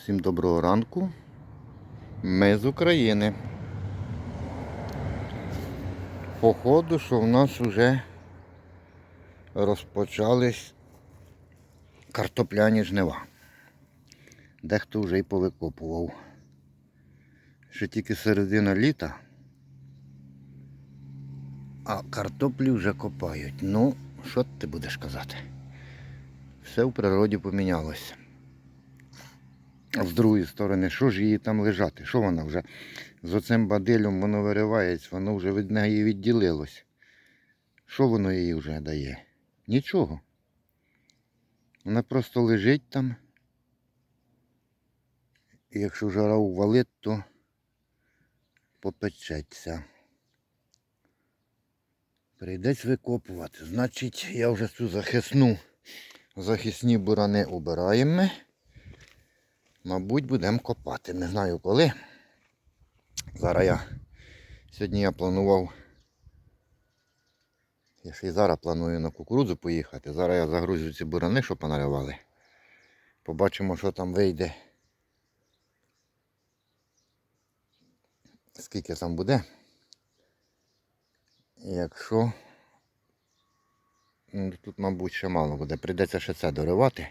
Всім доброго ранку. Ми з України. Походу, що в нас вже розпочались картопляні жнива. Дехто вже й повикопував. Ще тільки середина літа, а картоплі вже копають. Ну, що ти будеш казати? Все в природі помінялося. З другої сторони, що ж її там лежати? Що вона вже з оцим бадилем воно виривається, воно вже від неї відділилось. Що воно їй вже дає? Нічого. Вона просто лежить там. І якщо жара увалить, то попечеться. Прийдеться викопувати. Значить, я вже цю захисну, захисні бурани обираємо. Мабуть, будемо копати. Не знаю коли. Зараз я. Сьогодні я планував. Я ще й зараз планую на кукурудзу поїхати. Зараз я загрузю ці бурани, що понаривали. Побачимо, що там вийде. Скільки там буде. Якщо ну, тут, мабуть, ще мало буде. Прийдеться ще це доривати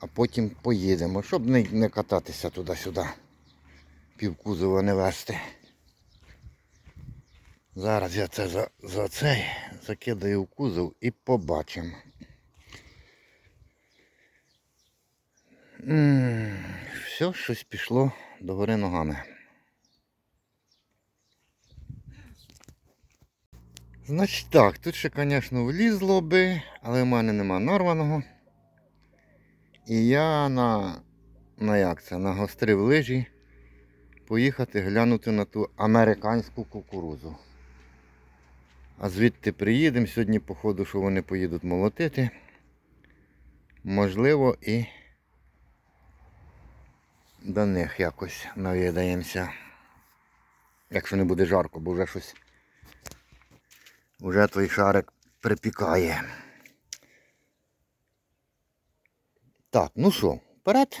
а потім поїдемо, щоб не, не кататися туди-сюди. Півкузова не вести. Зараз я це за, за цей закидаю в кузов і побачимо. М, Все, щось пішло догори ногами. Значить так, тут ще, звісно, влізло би, але в мене нема нарваного. І я на, на як це, нагострив лижі поїхати глянути на ту американську кукурузу. А звідти приїдемо сьогодні, походу, що вони поїдуть молотити. Можливо, і до них якось навідаємося. Якщо не буде жарко, бо вже щось вже той шарик припікає. Так, ну що, вперед.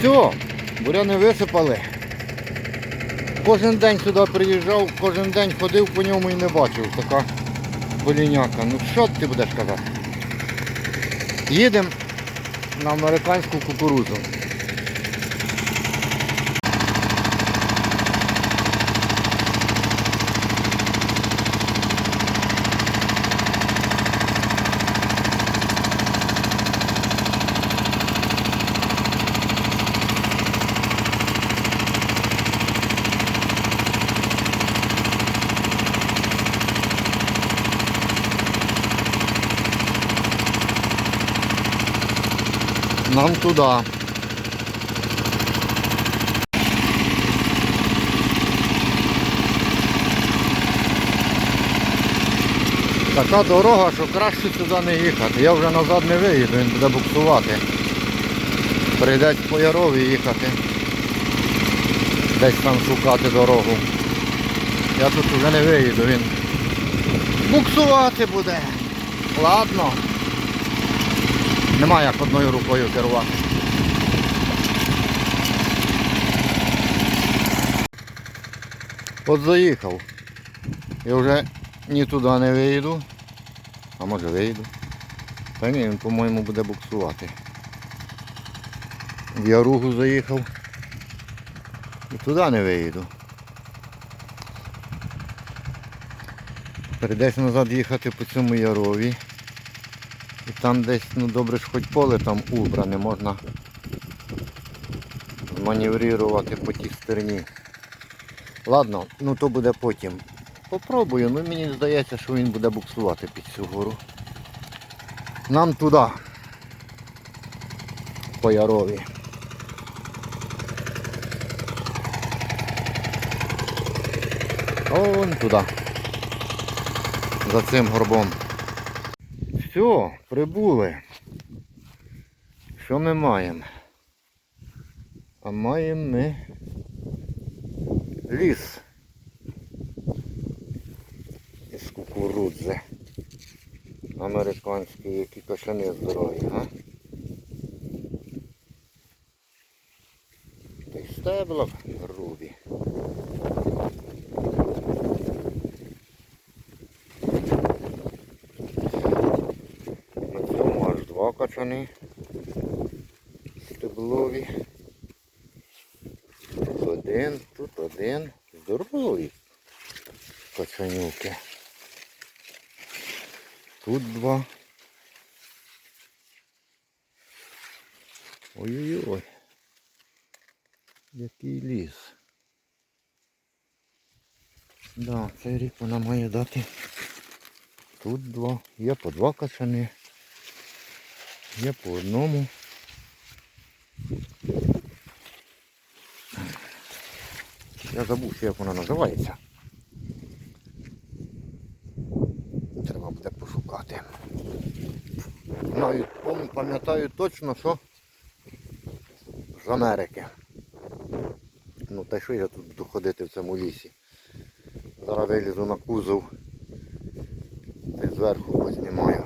Все, буряни висипали. Кожен день сюди приїжджав, кожен день ходив по ньому і не бачив. Така поліняка. Ну що ти будеш казати? Їдемо на американську кукурудзу. Нам туди. Така дорога, що краще сюди не їхати. Я вже назад не виїду, він буде буксувати. Прийдеться по Ярові їхати. Десь там шукати дорогу. Я тут вже не виїду, він буксувати буде. Ладно. Нема як одною рукою керувати. От заїхав. Я вже ні туди не виїду. А може виїду. Та ні, він, по-моєму, буде буксувати. В Яругу заїхав. І туди не виїду. Прийдеться назад їхати по цьому ярові. І там десь, ну добре ж хоч поле там убране, можна маневрувати по тій стерні. Ладно, ну то буде потім. Попробую, ну мені здається, що він буде буксувати під цю гору. Нам туди. По Ярові. Вон туди. За цим горбом. Все, прибули. Що ми маємо? А маємо ми ліс із кукурудзи. Американські, які кошани здорові, а? Й стебла грубі. На цьому аж два качани стеблові. Тут один, тут один. Здорові качанюки. Тут два. Ой-ой-ой. Який ліс. Да, цей рік вона має дати. Тут два. Є по два качани. Є по одному. Я забув, як вона називається. Треба буде пошукати. Навіть пам'ятаю точно, що з Америки. Ну та що я тут буду ходити в цьому лісі? Зараз вилізу на кузов й зверху познімаю.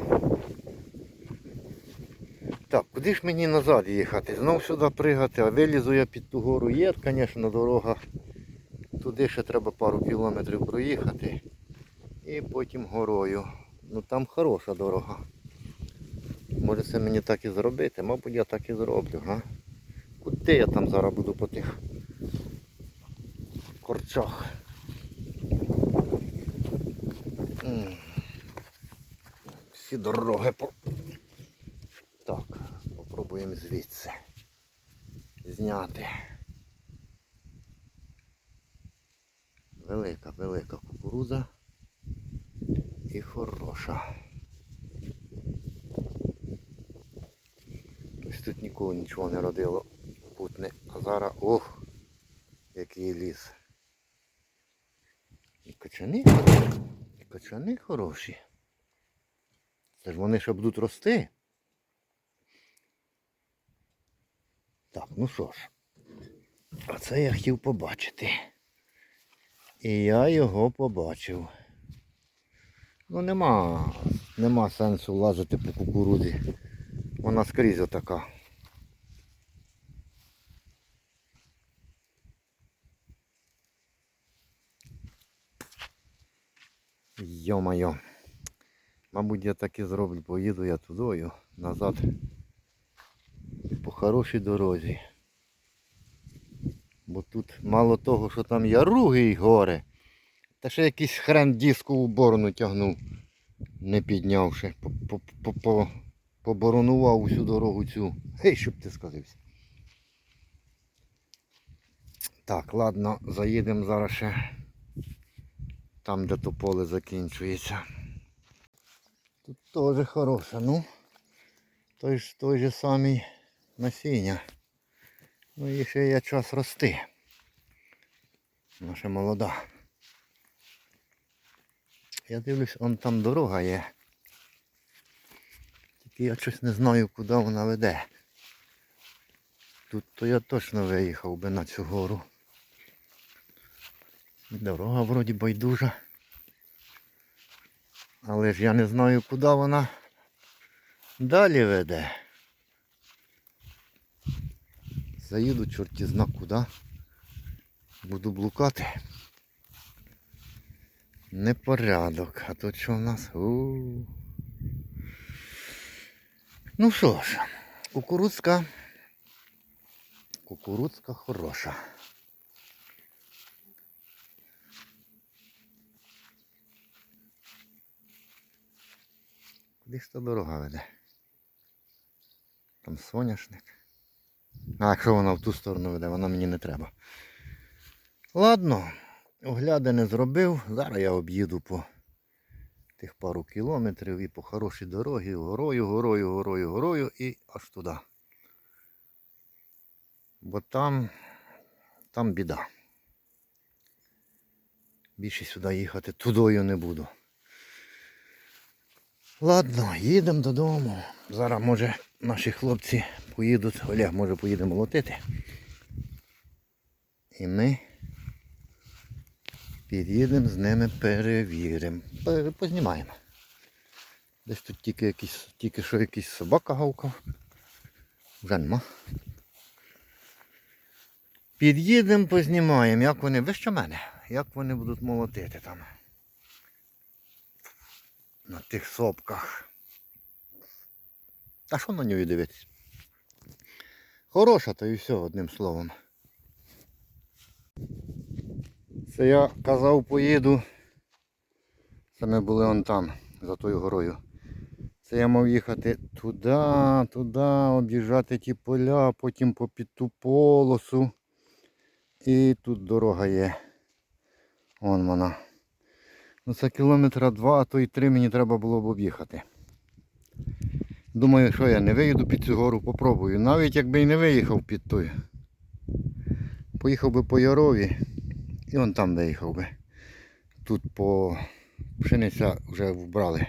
Так, куди ж мені назад їхати? Знов сюди пригати, а вилізу я під ту гору. Є, звісно, дорога. Туди ще треба пару кілометрів проїхати. І потім горою. Ну там хороша дорога. Може це мені так і зробити? Мабуть я так і зроблю, га? Куди я там зараз буду по тих корчах? Всі дороги по... Так, попробуємо звідси зняти. Велика, велика кукуруза і хороша. Ось тут ніколи нічого не родило путне. А зараз ох, який ліс. І качани, і качани хороші. Це ж вони ще будуть рости. Так, ну що ж, оце я хотів побачити. І я його побачив. Ну нема, нема сенсу лазити по кукурудзі. Вона скрізь отака. Йо-моє. Мабуть, я так і зроблю, поїду я тудою, назад по хорошій дорозі. Бо тут мало того, що там яруги й гори, та ще якийсь хрен дискову борону тягнув, не піднявши. По- по- по- по- Поборонував усю дорогу цю. Гей, щоб ти сказився. Так, ладно, заїдемо зараз ще там, де то поле закінчується. Тут теж хороше, ну. Той же самий насіння. Ну і ще є час рости. Наша молода. Я дивлюсь, он там дорога є. Тільки я щось не знаю, куди вона веде. Тут то я точно виїхав би на цю гору. Дорога вроді байдужа. Але ж я не знаю, куди вона далі веде. Заїду чорті зна куди. Буду блукати. Непорядок. А тут що в нас? У. Ну що ж, кукурудзка. Кукурудзка хороша. Куди ж та дорога веде? Там соняшник. А якщо вона в ту сторону веде, вона мені не треба. Ладно, оглядини зробив. Зараз я об'їду по тих пару кілометрів і по хорошій дорогі, горою, горою, горою, горою і аж туди. Бо там, там біда. Більше сюди їхати тудою не буду. Ладно, їдемо додому. Зараз може наші хлопці поїдуть, Олег може поїде молотити. І ми під'їдемо з ними перевіримо. Познімаємо. Десь тут тільки якийсь, тільки що якийсь собака гавкав. Вже нема. Під'їдемо, познімаємо, як вони, ви що мене, як вони будуть молотити там. На тих сопках. Та що на нього дивитись? Хороша, то і все, одним словом. Це я казав, поїду. Це ми були он там, за тою горою. Це я мав їхати туди, туди, об'їжджати ті поля, потім по під ту полосу. І тут дорога є. Вон вона. Ну це кілометра два, а то й три мені треба було б об'їхати. Думаю, що я не виїду під цю гору, попробую. Навіть якби і не виїхав під той. Поїхав би по Ярові і он там виїхав би. Тут по пшениця вже вбрали.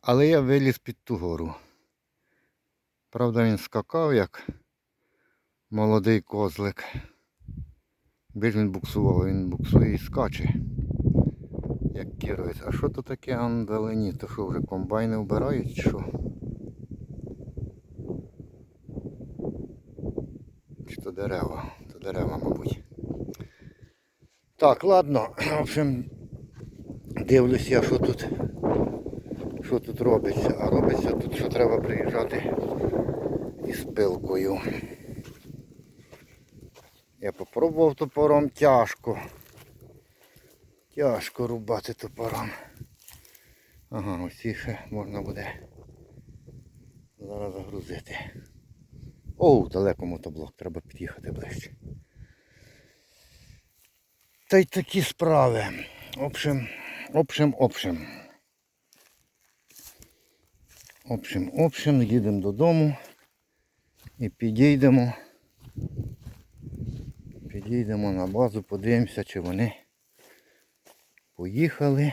Але я виліз під ту гору. Правда, він скакав як молодий козлик. Більш він буксував, він буксує і скаче. Як кірується. А що то таке андалені? То що вже комбайни вбирають що? Чи то дерева? То дерева, мабуть. Так, ладно. В общем, дивлюсь я, що тут. Що тут робиться? А робиться тут, що треба приїжджати із пилкою. Я попробував топором тяжко. Тяжко рубати топором. Ага, ось ці ще можна буде зараз загрузити. Оу, далеко мотоблок, треба під'їхати ближче. Та й такі справи. Общем, в общем. Общем, общем, їдемо додому і підійдемо. Підійдемо на базу, подивимося, чи вони поїхали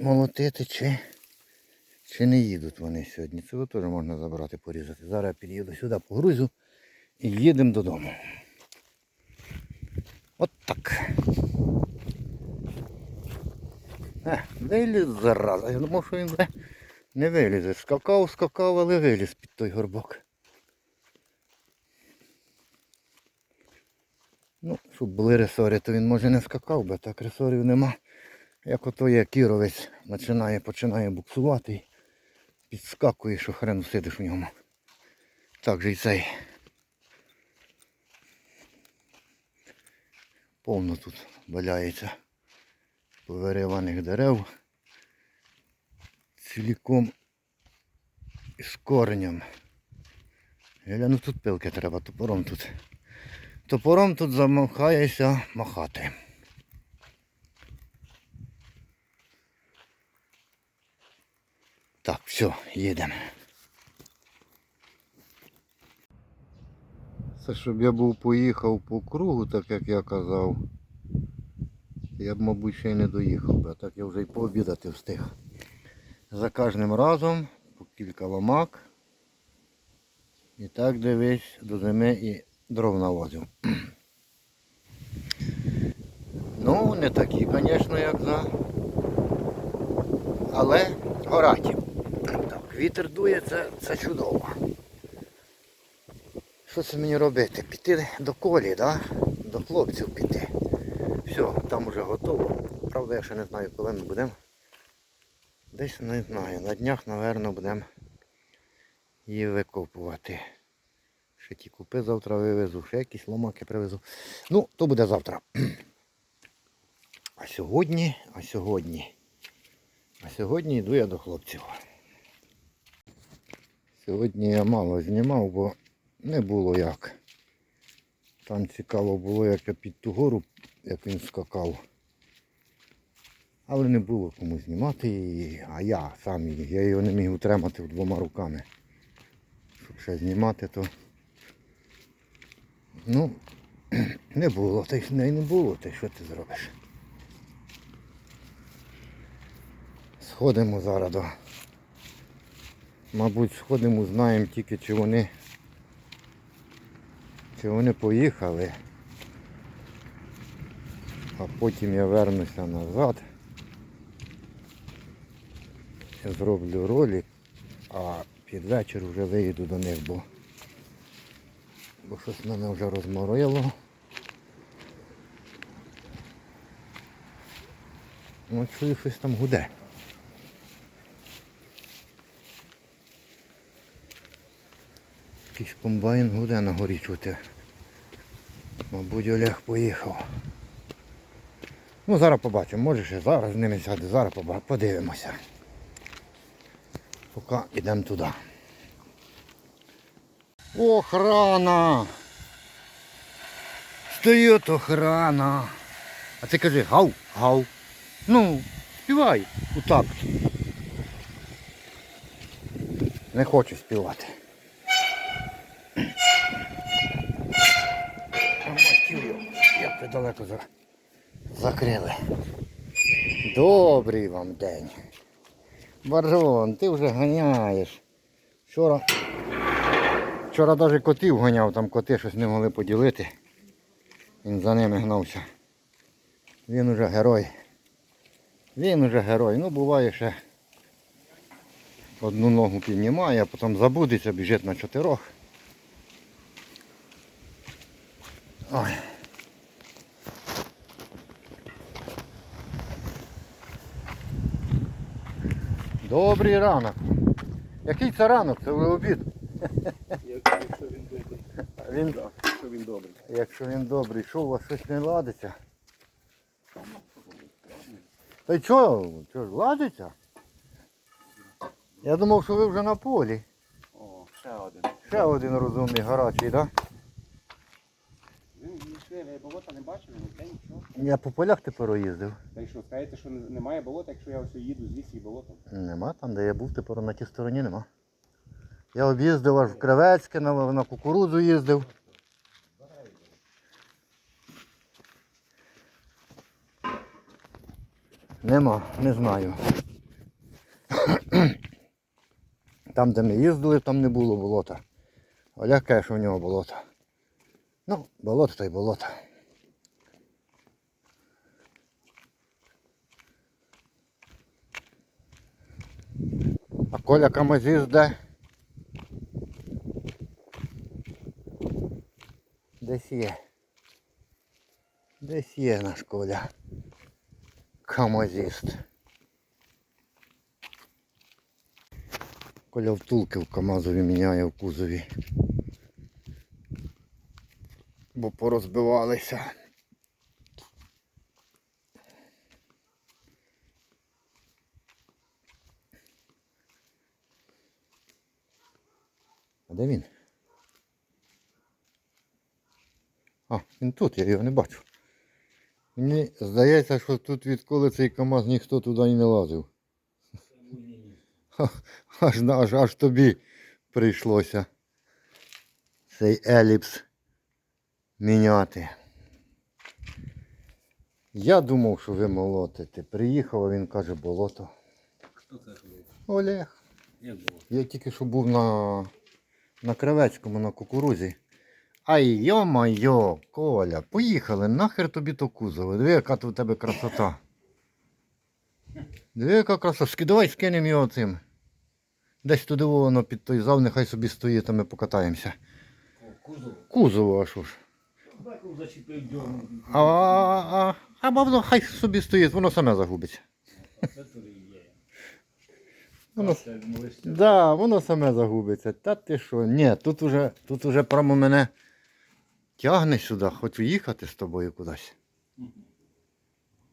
молотити, чи, чи не їдуть вони сьогодні. Цього теж можна забрати, порізати. Зараз я під'їду сюди, погрузю і їдемо додому. От так. Е, виліз зараза. Я думав, що він вже не вилізе. Скакав, скакав, але виліз під той горбок. Ну, щоб були ресори, то він може не скакав би, так ресорів нема. Як ото є кіровець, починає, починає буксувати підскакує, що хрен сидиш в ньому. Так же і цей. Повно тут валяється повириваних дерев. Ціліком із коренем. Я ну тут пилки треба, топором тут. Топором тут замахаєшся махати. Так, все, їдемо. Це щоб я був поїхав по кругу, так як я казав. Я б, мабуть, ще й не доїхав би, а так я вже й пообідати встиг. За кожним разом по кілька ломак. І так дивись до зими і дров навозив. Ну, не такі, звісно, як за. Але гораті. Так, вітер дує, це, це чудово. Що це мені робити? Піти до колі, да? до хлопців піти. Все, там вже готово. Правда, я ще не знаю, коли ми будемо. Десь не знаю. На днях, мабуть, будемо її викопувати. Ще ті купи завтра вивезу, ще якісь ломаки привезу. Ну, то буде завтра. А сьогодні, а сьогодні. А сьогодні йду я до хлопців. Сьогодні я мало знімав, бо не було як. Там цікаво було, як я під ту гору, як він скакав. Але не було кому знімати, і- а я сам, я його не міг утримати двома руками. Щоб ще знімати, то ну, не було, та й не було, та й що ти зробиш? Сходимо зараз до. Мабуть, сходимо, знаємо тільки чи вони. Чи вони поїхали. А потім я вернуся назад. Зроблю ролик, а під вечір вже виїду до них, бо, бо щось мене вже розморило. Ну, чую, щось там гуде. Якийсь комбайн гуде на горі чути. Мабуть, Олег поїхав. Ну, зараз побачимо, може ще зараз з ними сяде, зараз подивимося. Поки йдемо туди. Охрана! Стоїть охрана. А ти кажи гав, гав. Ну, співай у такт. Не хочу співати. Як ви далеко за... закрили. Добрий вам день. Баржон, ти вже ганяєш. Вчора. Вчора навіть котів ганяв, там коти щось не могли поділити. Він за ними гнався. Він уже герой. Він уже герой. Ну буває ще одну ногу піднімає, а потім забудеться, біжить на чотирьох. Ой. Добрий ранок. Який це ранок? Це вже обід. Якщо він добрий. Він, Так, Якщо він добрий. якщо він добрий, що у вас щось не ладиться? Та й чого? Чого ж ладиться? Я думав, що ви вже на полі. О, ще один. Ще один розумний гарячий, так? Ви болота не бачили, ніде нічого. Я по полях тепер їздив. Та й що, скажете, що немає болота, якщо я ось їду звідси і болотом? Нема, там де я був, тепер на тій стороні нема. Я об'їздив аж в Кривецьке, на, на кукурудзу їздив. Нема, не знаю. Там, де ми їздили, там не було болота. Олег каже, що в нього болото. Ну, болото та й болото. А Коля Камазіс де? Десь є. Десь є наш Коля. Камазіст. Коля втулки в Камазові міняє в кузові. Бо порозбивалися. А де він? А, він тут, я його не бачу. Мені здається, що тут відколи цей КАМАЗ ніхто туди і не лазив. Аж, аж, аж тобі прийшлося цей еліпс міняти. Я думав, що ви молотите. Приїхав, а він каже, болото. Хто це? Олег. Як було? Я тільки що був на, на Кривецькому на кукурузі. Ай йо-майо, Коля, поїхали, нахер тобі то кузово. Диви, яка у тебе красота. Диви, яка красота. Давай скинемо його цим. Десь туди воно під той зал, нехай собі стоїть, а ми покатаємося. Кузов. Кузово, а що ж. Баков зачепив дьому. А, а, а, а воно хай собі стоїть, воно саме загубиться. Воно, да, воно саме загубиться. Та ти що? Ні, тут уже, тут уже прямо мене тягне сюди, хочу їхати з тобою кудись.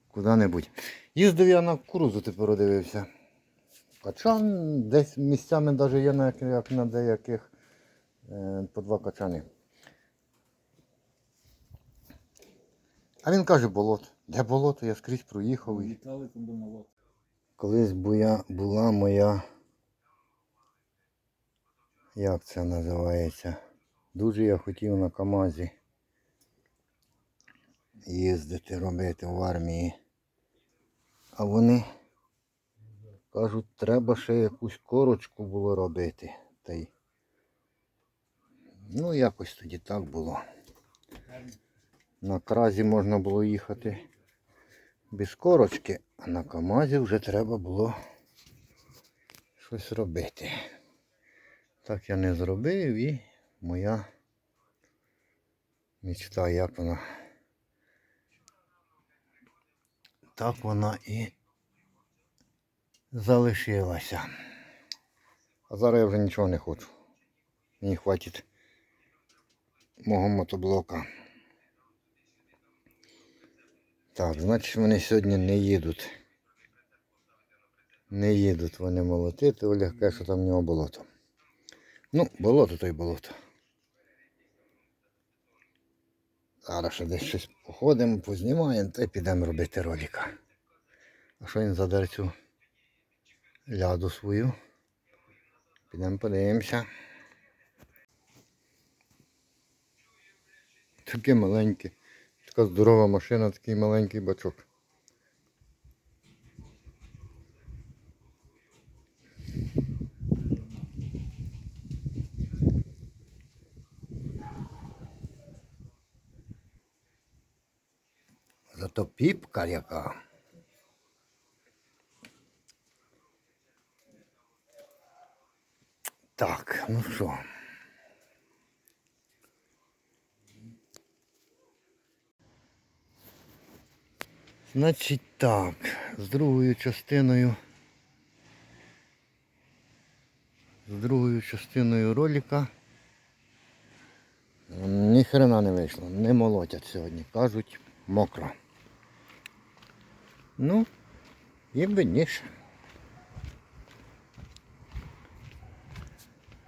Куди-небудь. Їздив я на кукурузу, тепер дивився. Качан десь місцями навіть є на, як- на деяких е, по два качани. А він каже болото. Де болото? Я скрізь проїхав. і-. Колись буя, була моя. Як це називається? Дуже я хотів на КАМАЗі їздити, робити в армії. А вони кажуть, треба ще якусь корочку було робити. Та й... Ну, якось тоді так було. На кразі можна було їхати без корочки, а на КАМАЗі вже треба було щось робити. Так я не зробив і моя мечта, як вона. Так вона і залишилася. А зараз я вже нічого не хочу. Мені хватить мого мотоблока. Так, значить вони сьогодні не їдуть. Не їдуть вони молотити, Олег каже, що там в нього болото. Ну, болото то й болото. Зараз ще десь щось походимо, познімаємо та й підемо робити роліка. А що він задер цю ляду свою? Підемо подивимося. Таке маленьке. Така здорова машина, такий маленький бачок. Зато піпка яка. Так, ну що. Значить так, з другою частиною. З другою частиною ролика. Ні хрена не вийшло, не молотять сьогодні. Кажуть, мокро. Ну, видніше.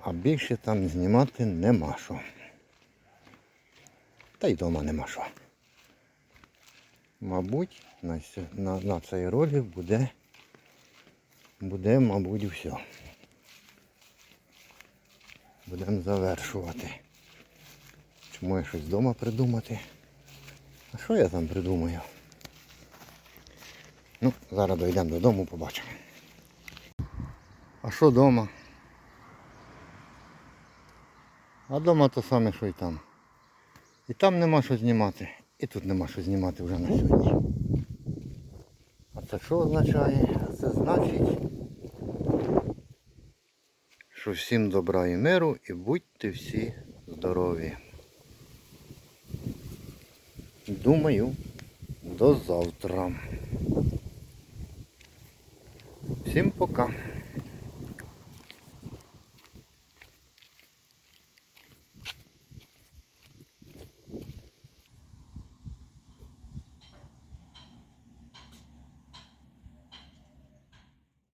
А більше там знімати нема що. Та й вдома нема що. Мабуть, на, на, на цей ролик буде, буде, мабуть, все. Будемо завершувати. Чому я щось вдома придумати? А що я там придумаю? Ну, зараз дійдемо додому, побачимо. А що вдома? А вдома то саме, що і там. І там нема що знімати, і тут нема що знімати вже на сьогодні. А це що означає? Це значить, що всім добра і миру і будьте всі здорові. Думаю, до завтра. Всім пока.